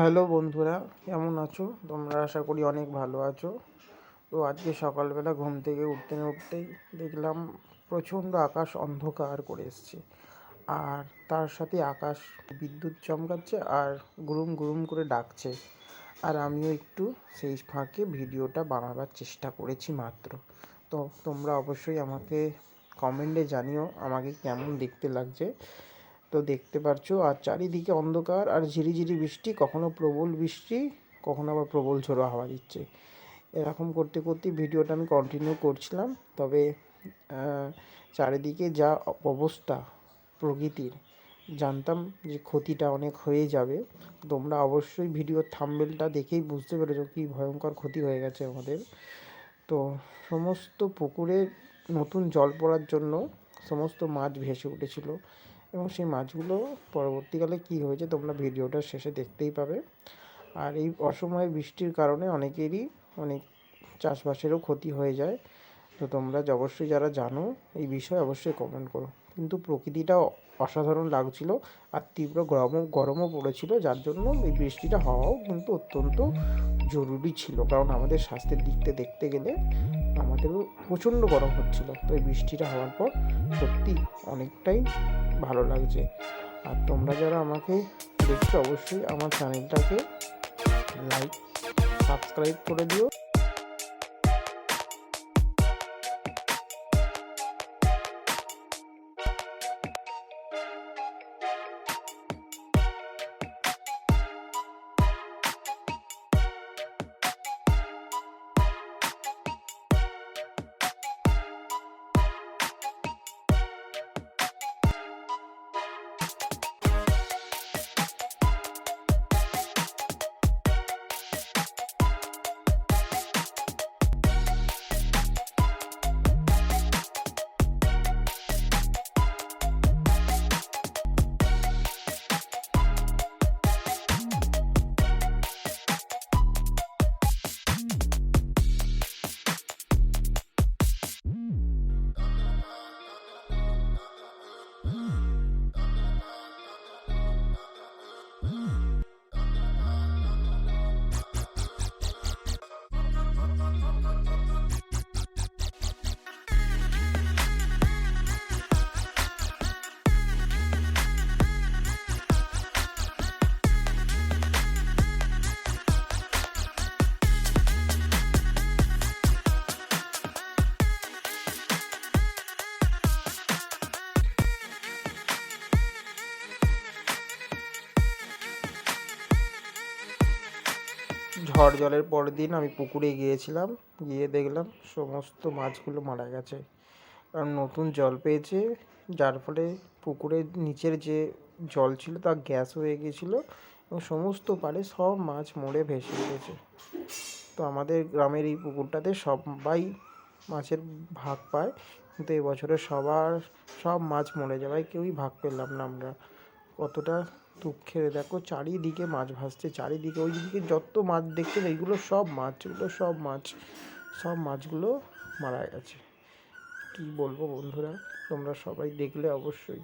Hello বন্ধুরা, কেমন আছো? তোমরা আশা করি অনেক ভালো আছো। তো আজকে সকালবেলা ঘুম থেকে উঠতে না উঠতেই দেখলাম প্রচণ্ড আকাশ অন্ধকার করে এসছে। আর তার সাথে আকাশ বিদ্যুৎ চমকাচ্ছে আর গুরুম গুরুম করে ডাকছে। আর আমিও একটু সেই ফাঁকে ভিডিওটা বানাবার চেষ্টা করেছি মাত্র। তো তোমরা অবশ্যই আমাকে কমেন্টে জানিও, আমাকে কেমন দেখতে লাগছে। তো দেখতে পারছ। আর চারিদিকে অন্ধকার আর ঝিরিঝিরি বৃষ্টি, কখনো প্রবল বৃষ্টি, কখনো আবার প্রবল ঝোড়ো হাওয়া দিচ্ছে। এরকম করতে করতে ভিডিওটা আমি কন্টিনিউ করছিলাম। তবে চারিদিকে যা অবস্থা প্রকৃতির, জানতাম যে ক্ষতিটা অনেক হয়ে যাবে। তোমরা অবশ্যই ভিডিও থাম্বেলটা দেখেই বুঝতে পেরেছ কী ভয়ঙ্কর ক্ষতি হয়ে গেছে আমাদের। তো, সমস্ত পুকুরে নতুন জল পড়ার জন্য সমস্ত মাছ ভেসে উঠেছিল। এবং সেই মাছগুলো পরবর্তীকালে কী হয়েছে তোমরা ভিডিওটার শেষে দেখতেই পাবে। আর এই অসময়ে বৃষ্টির কারণে অনেকেরই অনেক চাষবাসেরও ক্ষতি হয়ে যায়। তো তোমরা অবশ্যই যারা জানো এই বিষয়ে অবশ্যই কমেন্ট করো। কিন্তু প্রকৃতিটা অসাধারণ লাগছিল আর তীব্র গরমও গরমও পড়েছিল, যার জন্য এই বৃষ্টিটা হওয়াও কিন্তু অত্যন্ত জরুরি ছিল। কারণ আমাদের স্বাস্থ্যের দিকতে দেখতে গেলে আমাদেরও প্রচণ্ড গরম হচ্ছিল। তো এই বৃষ্টিটা হওয়ার পর সত্যি অনেকটাই ভালো লাগছে। আর তোমরা যারা আমাকে দেখছ, অবশ্যই আমার চ্যানেলটাকে লাইক সাবস্ক্রাইব করে দিও। ঝড় জলের পরের দিন আমি পুকুরে গিয়েছিলাম, গিয়ে দেখলাম সমস্ত মাছগুলো মারা গেছে। কারণ নতুন জল পেয়েছে, যার ফলে পুকুরের নিচের যে জল ছিল তা গ্যাস হয়ে গিয়েছিল এবং সমস্ত পারে সব মাছ মরে ভেসে গেছে তো আমাদের গ্রামের এই পুকুরটাতে সবাই মাছের ভাগ পায়, কিন্তু এবছরে সবার সব মাছ মরে যাওয়ায় কেউই ভাগ পেলাম না আমরা। কতটা দুঃখের। দেখো চারিদিকে মাছ ভাসছে, চারিদিকে ওই দিকে যত মাছ দেখছেন এইগুলো সব মাছ, এগুলো সব মাছ, সব মাছগুলো মারা গেছে। কী বলব বন্ধুরা, তোমরা সবাই দেখলে অবশ্যই।